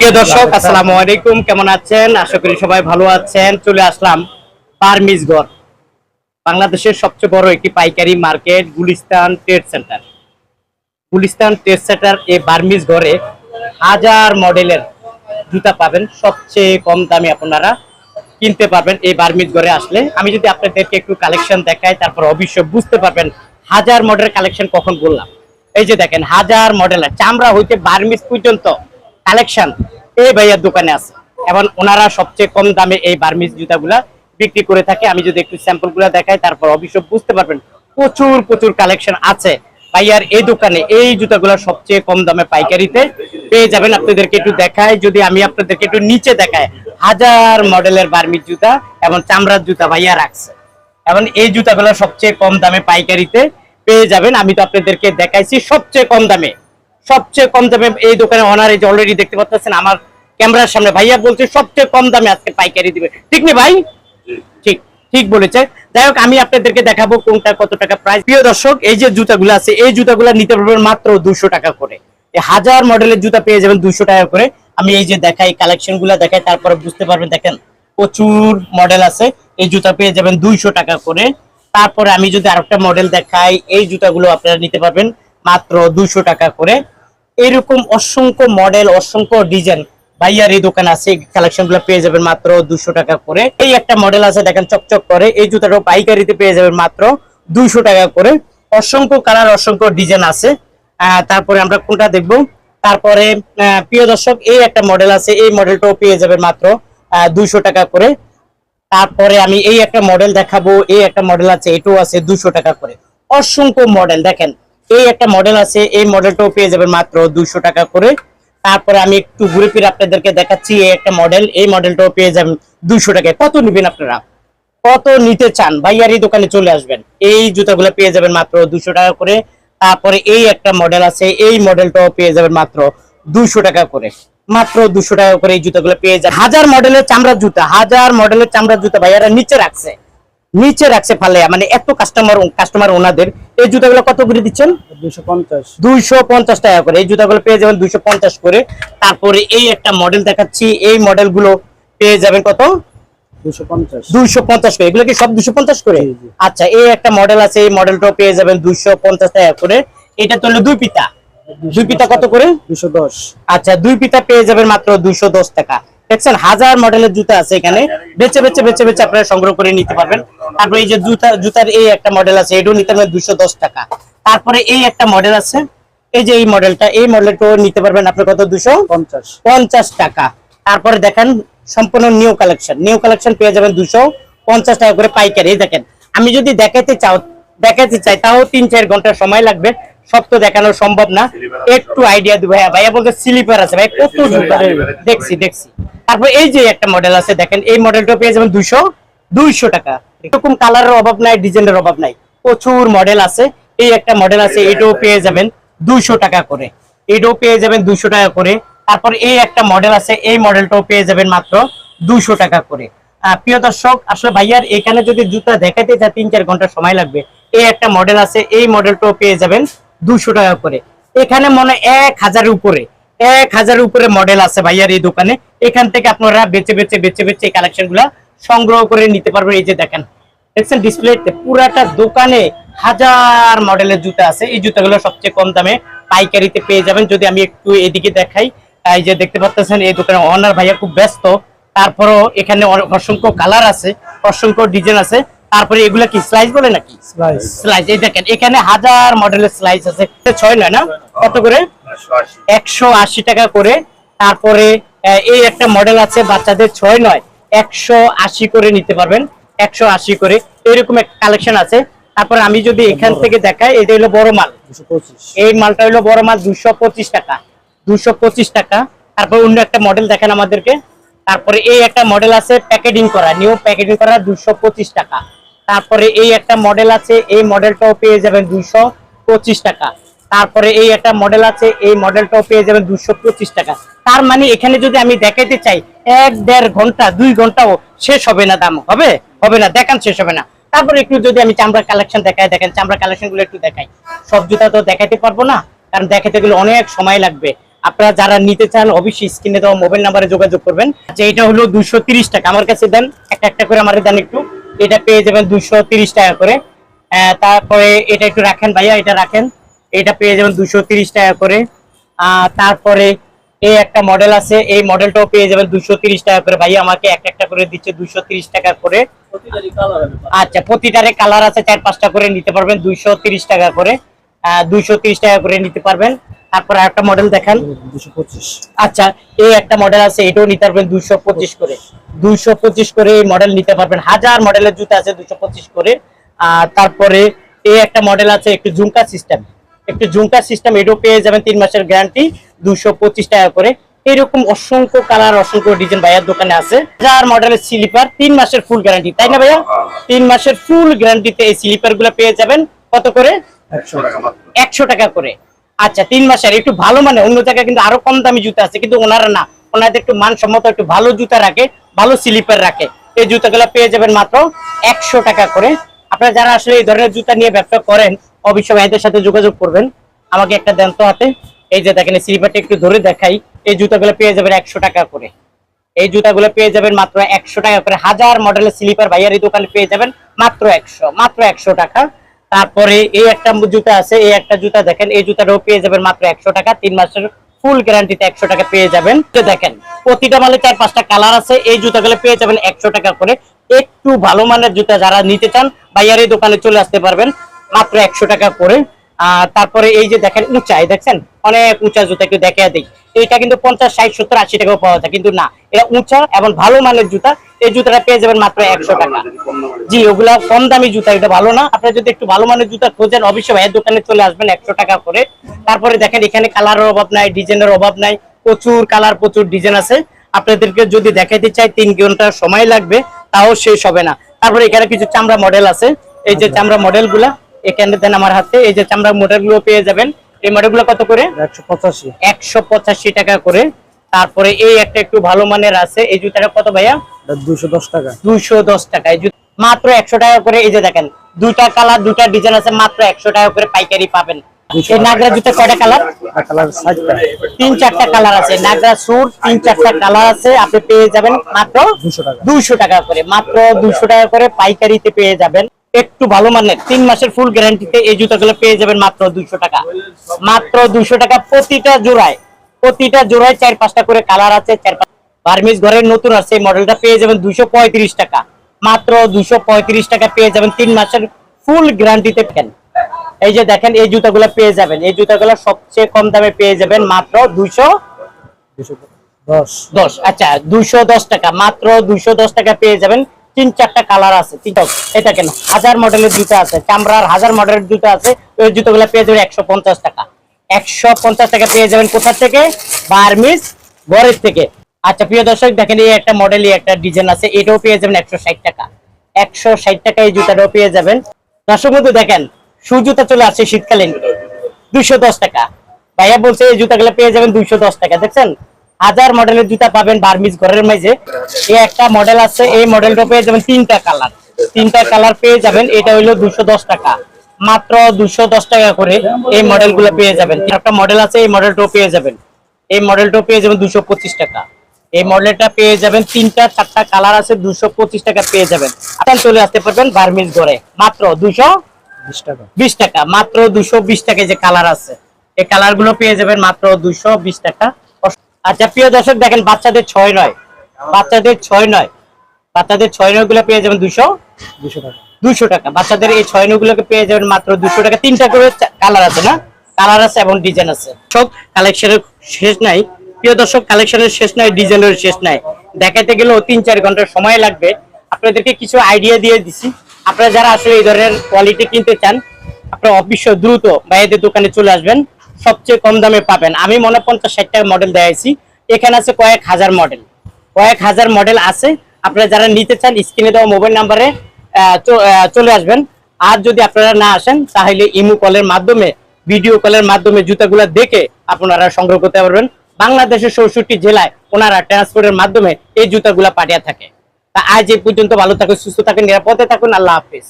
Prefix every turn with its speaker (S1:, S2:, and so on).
S1: প্রিয় দর্শক, আসসালামু আলাইকুম। কেমন আছেন? আশা করি সবাই ভালো আছেন। চলে আসলাম পারমিজগড়, বাংলাদেশের সবচেয়ে বড় একটি পাইকারি market, Gulistan trade centre. Gulistan trade centre এই বার্মিজ হাজার মডেলের জুতা পাবেন। সবচেয়ে কম দামে আপনারা কিনতে পারবেন এই বার্মিজ ঘরে আসলে। আমি যদি আপনাদেরকে একটু কালেকশন দেখাই, তারপর অবশ্যই বুঝতে পারবেন হাজার মডেলের কালেকশন কখন বললাম। এই যে দেখেন, হাজার মডেলের চামড়া হইতে বার্মিজ পর্যন্ত কালেকশন এই ভাইয়ার দোকানে আছে। এবং ওনারা সবচেয়ে কম দামে এই বার্মিজ জুতাগুলা বিক্রি করে থাকে। আমি যদি একটু স্যাম্পলগুলা দেখাই, তারপর অবশ্যই বুঝতে পারবেন প্রচুর প্রচুর কালেকশন আছে। ভাইয়ার এই দোকানে এই জুতাগুলো সবচেয়ে কম দামে পাইকারিতে পেয়ে যাবেন। আপনাদেরকে একটু দেখায় যদি আমি আপনাদেরকে একটু নিচে দেখাই, হাজার মডেলের বার্মিজ জুতা এবং চামড়ার জুতা ভাইয়া রাখছে। এবং এই জুতাগুলো সবচেয়ে কম দামে পাইকারিতে পেয়ে যাবেন। আমি তো আপনাদেরকে দেখাইছি সবচেয়ে কম দামে। সবচেয়ে কম দামে এই দোকানে অনার এই যে অলরেডি দেখতে পাচ্ছেন আমার ক্যামেরার সামনে ভাইয়া বলছে সবচেয়ে কম দামে আজকে পাইকারি দিবে। ঠিক নেই ভাই? ঠিক ঠিক বলেছে। যাই হোক আমি আপনাদেরকে দেখাবো কোনটা কত টাকা প্রাইস প্রিয় দর্শক এই যে জুতাগুলো আছে এই জুতাগুলো নিতে পারবেন মাত্র দুশো টাকা করে। এই হাজার মডেলের জুতা পেয়ে যাবেন দুশো টাকা করে। আমি এই যে দেখাই কালেকশনগুলা দেখাই তারপরে বুঝতে পারবেন দেখেন প্রচুর মডেল আছে। এই জুতা পেয়ে যাবেন দুইশো টাকা করে। তারপরে আমি যদি আরেকটা মডেল দেখাই এই জুতাগুলো আপনারা নিতে পারবেন মাত্র দুইশো টাকা করে। এরকম অসংখ্য মডেল অসংখ্য ডিজাইন ভাইয়ার এই দোকান আছে। কালেকশনগুলো পেয়ে যাবেন মাত্র দুশো টাকা করে। এই একটা মডেল আছে, দেখেন চকচক করে। এই জুতাটাও পাইকারিতে পেয়ে যাবেন মাত্র দুইশো টাকা করে। অসংখ্য কালার অসংখ্য ডিজাইন আছে। তারপরে আমরা কোনটা দেখব? তারপরে প্রিয় দর্শক, এই একটা মডেল আছে। এই মডেলটাও পেয়ে যাবেন মাত্র দুইশো টাকা করে। তারপরে আমি এই একটা মডেল দেখাবো। এই একটা মডেল আছে, এটাও আছে দুশো টাকা করে। অসংখ্য মডেল দেখেন। এই একটা মডেল আছে, এই মডেলটাও পেয়ে যাবেন মাত্র দুশো টাকা করে। তারপরে আমি একটু ঘুরে ফিরে আপনাদেরকে দেখাচ্ছি, এই একটা মডেল এই মডেলটাও পেয়ে যাবেন দুশো টাকায়। কত নেবেন আপনারা? কত নিতে চান? ভাইয়ার এই দোকানে চলে আসবেন। এই জুতাগুলো পেয়ে যাবেন মাত্র দুশো টাকা করে। তারপরে এই একটা মডেল আছে, এই মডেলটাও পেয়ে যাবেন মাত্র দুশো টাকা করে। মাত্র দুশো টাকা করে এই জুতাগুলো পেয়ে যাবেন। হাজার মডেলের চামড়ার জুতা, হাজার মডেলের চামড়ার জুতা ভাইয়ারা নিচে রাখছে। নিচে রাখছে ফালে মানে এত কাস্টমার কাস্টমার ওনাদের এই জুতাগুলো কত করে দিচ্ছেন? দুইশো পঞ্চাশ। টাকা করে। এই জুতাগুলো পেয়ে যাবেন দুইশো পঞ্চাশ করে। তারপরে এই একটা মডেল দেখাচ্ছি এই মডেলগুলো পেয়ে যাবেন কত? দুইশো পঞ্চাশ। করে। এগুলো কি সব দুশো পঞ্চাশ করে। আচ্ছা এই একটা মডেল আছে এই মডেলটাও পেয়ে যাবেন দুইশো পঞ্চাশ টাকা করে। এটা তো হলো দুই পিতা। দুই পিতা কত করে?
S2: দুশো দশ।
S1: আচ্ছা দুই পিতা পেয়ে যাবেন মাত্র দুইশো দশ টাকা। দেখছেন হাজার মডেলের জুতা আছে এখানে। বেছে বেছে বেছে বেছে আপনারা সংগ্রহ করে নিতে পারবেন। তারপরে এই যে জুতা জুতার এই একটা মডেল আছে এটাও নিতে পারবেন দশ টাকা। তারপরে এই একটা মডেল আছে। এই যে এই মডেলটা এই মডেলটাও নিতে পারবেন আপনার কত দুশো
S2: পঞ্চাশ।
S1: পঞ্চাশ টাকা। তারপরে দেখেন সম্পূর্ণ নিউ কালেকশন নিউ কালেকশন পেয়ে যাবেন দুশো পঞ্চাশ টাকা করে পাইকারি। দেখেন আমি যদি দেখাতে চাও দেখাতে চাই তাও তিন চার ঘণ্টা সময় লাগবে। সব তো দেখানো সম্ভব না। একটু আইডিয়া দিব। ভাইয়া ভাইয়া বলতে স্লিপার আছে। ভাই কত জুতা দেখছি দেখছি। তারপর এই যে একটা মডেল আছে দেখেন এই মডেলটা পেয়ে যাবেন দুশো দুইশো টাকা। এরকম কালারের অভাব নাই ডিজাইনের অভাব নাই। প্রচুর মডেল আছে। এই একটা মডেল আছে এটাও পেয়ে যাবেন দুইশো টাকা করে। এটাও পেয়ে যাবেন দুইশো টাকা করে। তারপর এই একটা মডেল আছে এই মডেলটাও পেয়ে যাবেন মাত্র দুইশো টাকা করে। আহ, প্রিয় দর্শক আসলে ভাইয়ার এখানে যদি জুতা দেখাতে চায় তিন চার ঘণ্টা সময় লাগবে। এই একটা মডেল আছে এই মডেলটাও পেয়ে যাবেন দুশো টাকা করে। এখানে মনে এক হাজারের উপরে। এক হাজারের উপরে মডেল আছে ভাইয়ার এই দোকানে। এখান থেকে আপনারা বেছে বেছে বেছে বেছে এই কালেকশনগুলা সংগ্রহ করে নিতে পারবেন। এই যে দেখেন, দেখছেন ডিসপ্লেতে পুরাটা দোকানে হাজার মডেলের জুতা আছে। এই জুতাগুলো সবচেয়ে কম দামে পাইকারিতে পেয়ে যাবেন। যদি আমি একটু এদিকে দেখাই এই যে দেখতে পাচ্ছেন, এই দোকানে অনার ভাইয়া খুব ব্যস্ত। তারপরও এখানে অসংখ্য কালার আছে, অসংখ্য ডিজাইন আছে। তারপরে এগুলা কি স্লাইস বলে নাকি?
S2: স্লাইস
S1: এই দেখেন এখানে হাজার মডেলের স্লাইস আছে। ছয় নয় না? কত করে? একশো আশি টাকা করে। তারপরে এই একটা মডেল আছে বাচ্চাদের ছয় নয়। একশো আশি করে নিতে পারবেন। একশো আশি করে। এরকম একটা কালেকশন আছে। তারপরে আমি যদি এখান থেকে দেখাই এটা হলো বড় মাল। এই মালটা হলো বড় মাল দুশো পঁচিশ টাকা। দুশো পঁচিশ টাকা। তারপর অন্য একটা মডেল দেখেন আমাদেরকে। তারপরে এই একটা মডেল আছে প্যাকেটিং করা। নিউ প্যাকেটিং করা দুশো পঁচিশ টাকা। তারপরে এই একটা মডেল আছে, এই মডেলটাও পেয়ে যাবেন দুশো পঁচিশ টাকা। তারপরে এই একটা মডেল আছে, এই মডেলটাও পেয়ে যাবেন দুশো পঁচিশ টাকা। তার মানে এখানে যদি আমি দেখাইতে চাই, এক, দেড় ঘণ্টা, দুই ঘন্টাও শেষ হবে না দাম। হবে? হবে না, দেখান শেষ হবে না। তারপরে একটু যদি আমি চামড়া কালেকশন দেখাই, দেখেন চামড়া কালেকশনগুলো একটু দেখাই। সব জুতা তো দেখাইতে পারব না, কারণ দেখাতে গেলে অনেক সময় লাগবে। আপনারা যারা নিতে চান, অবশ্যই স্ক্রিনে দেওয়া মোবাইল নাম্বারে যোগাযোগ করবেন। আচ্ছা এটা হলো দুশো টাকা। আমার কাছে দেন, একটা একটা করে আমার দেন একটু। এটা পেয়ে যাবেন দুশো টাকা করে। তারপরে এটা একটু রাখেন ভাইয়া, এটা রাখেন। এটা পেয়ে যাবেন দুশো টাকা করে। তারপরে এই একটা মডেল আছে, এই মডেলটাও পেয়ে যাবেন দুশো টাকা করে। ভাইয়া আমাকে একটা একটা করে দিচ্ছে দুশো টাকা করে। আচ্ছা প্রতিটারে কালার আছে, চার পাঁচটা করে নিতে পারবেন তিরিশ টাকা করে। তিরিশ টাকা করে নিতে পারবেন। তারপর একটা মডেল দেখান।
S2: দুশো
S1: আচ্ছা এই একটা মডেল আছে এটাও নিতে পারবেন দুইশো পঁচিশ করে। দুইশো পঁচিশ করে মডেল নিতে পারবেন। হাজার মডেলের জুতা আছে দুইশো পঁচিশ করে। আর তারপরে এই একটা মডেল আছে একটু ঝুমকা সিস্টেম একটু ঝুমকা সিস্টেম এটাও পেয়ে যাবেন তিন মাসের গ্যারান্টি দুইশো পঁচিশ টাকা করে। এরকম অসংখ্য কালার অসংখ্য ডিজাইন ভাইয়ার দোকানে আছে। হাজার মডেলের স্লিপার তিন মাসের ফুল গ্যারান্টি তাই না ভাইয়া? তিন মাসের ফুল গ্যারান্টিতে এই স্লিপারগুলো পেয়ে যাবেন। কত করে?
S2: একশো
S1: একশো টাকা করে। আচ্ছা তিন মাসের, একটু ভালো মানে অন্য জায়গায় কিন্তু আরও কম দামি জুতা আছে, কিন্তু ওনারা না, ওনাদের একটু মানসম্মত, একটু ভালো জুতা রাখে, ভালো স্লিপার রাখে। এই জুতাগুলো পেয়ে যাবেন মাত্র একশো টাকা করে। আপনারা যারা আসলে এই ধরনের জুতা নিয়ে ব্যবসা করেন, অবশ্যই ভাইদের সাথে যোগাযোগ করবেন। আমাকে একটা দেন তো হাতে। এই যে দেখেন স্লিপারটা একটু ধরে দেখাই। এই জুতাগুলো পেয়ে যাবেন একশো টাকা করে। এই জুতাগুলো পেয়ে যাবেন মাত্র একশো টাকা করে। হাজার মডেলের স্লিপার ভাইয়ার এই দোকানে পেয়ে যাবেন মাত্র একশো মাত্র একশো টাকা। তারপরে এই একটা জুতা আছে, এই একটা জুতা দেখেন, এই জুতাটাও পেয়ে যাবেন মাত্র একশো টাকা, তিন মাসের ফুল গ্যারান্টিতে একশো টাকা পেয়ে যাবেন। দেখেন, প্রতিটা মালে চার পাঁচটা কালার আছে, এই জুতাগুলো পেয়ে যাবেন একশো টাকা করে। একটু ভালো মানের জুতা যারা নিতে চান ভাইয়ার এই দোকানে চলে আসতে পারবেন, মাত্র একশো টাকা করে। আর তারপরে এই যে দেখেন উঁচাই দেখছেন? অনেক উঁচা জুতা, একটু দেখে দিই। এটা কিন্তু পঞ্চাশ, ষাট, সত্তর, আশি টাকাও পাওয়া যায়, কিন্তু না, এটা উঁচা এবং ভালো মানের জুতা এই জুতাটা পেয়ে যাবেন মাত্র একশো টাকা। জি ওগুলা কম দামি জুতা এটা ভালো না। আপনারা যদি একটু ভালো মানের জুতা খোঁজেন অবশ্যই ভাইয়ের দোকানে চলে আসবেন একশো টাকা করে। তারপরে দেখেন এখানে কালারের অভাব নাই ডিজাইনের অভাব নাই প্রচুর কালার প্রচুর ডিজাইন আছে। আপনাদেরকে যদি দেখাইতে চাই তিন ঘণ্টা সময় লাগবে তাও শেষ হবে না। তারপরে এখানে কিছু চামড়া মডেল আছে। এই যে চামড়া মডেলগুলা এখানে দেন আমার হাতে এই যে চামড়া মডেলগুলো পেয়ে যাবেন। এই মডেলগুলো কত করে?
S2: একশো পঁচাশি।
S1: একশো পঁচাশি টাকা করে। তারপরে এই একটা একটু ভালো মানের আছে। এই জুতাটা কত ভাইয়া?
S2: দুশো দশ টাকা।
S1: দুইশো দশ টাকা। এই জুতো মাত্র একশো টাকা করে এই যে দেখেন দুইটা কালার দুইটা ডিজাইন আছে মাত্র একশো টাকা করে পাইকারি পাবেন। এই নাগরা জুতো কয়টা কালার? তিন চারটা আছে। নাগরা সুর তিন চারটা কালার আছে আপনি পেয়ে যাবেন মাত্র দুইশো টাকা। করে। মাত্র দুইশো টাকা করে পাইকারিতে পেয়ে যাবেন। একটু ভালো মানের তিন মাসের ফুল গ্যারান্টিতে এই জুতাগুলো পেয়ে যাবেন মাত্র দুইশো টাকা। মাত্র দুইশো টাকা প্রতিটা জোড়ায়। প্রতিটা জোড়ায় চার পাঁচটা করে কালার আছে চার পাঁচ বার্মিস ঘরের নতুন আছে এই মডেলটা পেয়ে যাবেন পঁয়ত্রিশ টাকা। মাত্র পঁয়ত্রিশ টাকা পেয়ে যাবেন তিন মাসের ফুল গ্যারান্টিতে পেন এই যে দেখেন এই জুতাগুলো পেয়ে যাবেন। এই জুতাগুলো সবচেয়ে কম দামে পেয়ে যাবেন মাত্র
S2: দুশো দশ।
S1: দশ। আচ্ছা দুইশো দশ টাকা। মাত্র দুইশো দশ টাকা পেয়ে যাবেন। তিন চারটা কালার আছে এটা কেন হাজার মডেলের জুতো আছে চামড়ার হাজার মডেলের জুতো আছে ওই জুতোগুলো পেয়ে যাবেন একশো পঞ্চাশ টাকা। একশো পঞ্চাশ টাকা পেয়ে যাবেন কোথা থেকে? বার্মিস ঘরের থেকে। আচ্ছা প্রিয় দর্শক, দেখেন এই একটা মডেলই একটা ডিজাইন আছে। এটাও পেয়ে যাবেন একশো ষাট টাকা। একশো ষাট টাকা এই জুতাটাও পেয়ে যাবেন। দর্শক বন্ধু, দেখেন জুতা চলে আসছে শীতকালীন, দুইশো দশ টাকা। ভাইয়া বলছে এই জুতাগুলো পেয়ে যাবেন দুইশো দশ টাকা। দেখছেন? হাজার মডেলের জুতা পাবেন বার্মিজ ঘরের মাঝে। এই একটা মডেল আছে, এই মডেলটা পেয়ে যাবেন তিনটা কালার। তিনটা কালার পেয়ে যাবেন, এটা হইল দুশো দশ টাকা। মাত্র দুশো দশ টাকা করে এই মডেলগুলো পেয়ে যাবেন। একটা মডেল আছে, এই মডেলটাও পেয়ে যাবেন। এই মডেলটাও পেয়ে যাবেন দুশো পঁচিশ টাকা। এই মডেলটা পেয়ে যাবেন তিনটা, চারটা কালার আছে দুশো পঁচিশ টাকা পেয়ে যাবেন। আপনার চলে আসতে পারবেন বার্মিজ ঘরে মাত্র দুশো
S2: বিশ টাকা।
S1: মাত্র দুশো বিশ টাকা যে কালার আছে। এই কালারগুলো পেয়ে যাবেন মাত্র দুশো বিশ টাকা। আচ্ছা প্রিয় দর্শক, দেখেন বাচ্চাদের ছয় নয়। বাচ্চাদের ছয় নয়। বাচ্চাদের ছয় নয়গুলো পেয়ে যাবেন দুশো
S2: দুশো টাকা।
S1: দুশো টাকা। বাচ্চাদের এই ছয় নয় গুলোকে পেয়ে যাবেন মাত্র দুশো টাকা। তিনটা করে কালার আছে না? কালার আছে এবং ডিজাইন আছে। সব কালেকশনের শেষ নাই। প্রিয় দর্শক কালেকশনের শেষ নাই ডিজাইনের শেষ নাই। দেখাতে গেলেও তিন চার ঘণ্টার সময় লাগবে। আপনাদেরকে কিছু আইডিয়া দিয়ে দিছি। আপনারা যারা আসলে এই ধরনের কোয়ালিটি কিনতে চান, আপনারা অবশ্যই দ্রুত ভাইয়াদের দোকানে চলে আসবেন। সবচেয়ে কম দামে পাবেন। আমি মনে পঞ্চাশ ষাট টাকা মডেল দেখাইছি। এখানে আছে কয়েক হাজার মডেল কয়েক হাজার মডেল আছে। আপনারা যারা নিতে চান স্ক্রিনে দেওয়া মোবাইল নাম্বারে চলে আসবেন। আর যদি আপনারা না আসেন, তাহলে ইমু কলের মাধ্যমে, ভিডিও কলের মাধ্যমে জুতাগুলো দেখে আপনারা সংগ্রহ করতে পারবেন। বাংলাদেশের চৌষট্টি জেলায় ওনারা ট্রান্সপোর্টের মাধ্যমে এই জুতাগুলা পাঠিয়ে থাকে। তা আজ এই পর্যন্ত ভালো থাকুন, সুস্থ থাকুন, নিরাপদে থাকুন। আল্লাহ হাফিজ।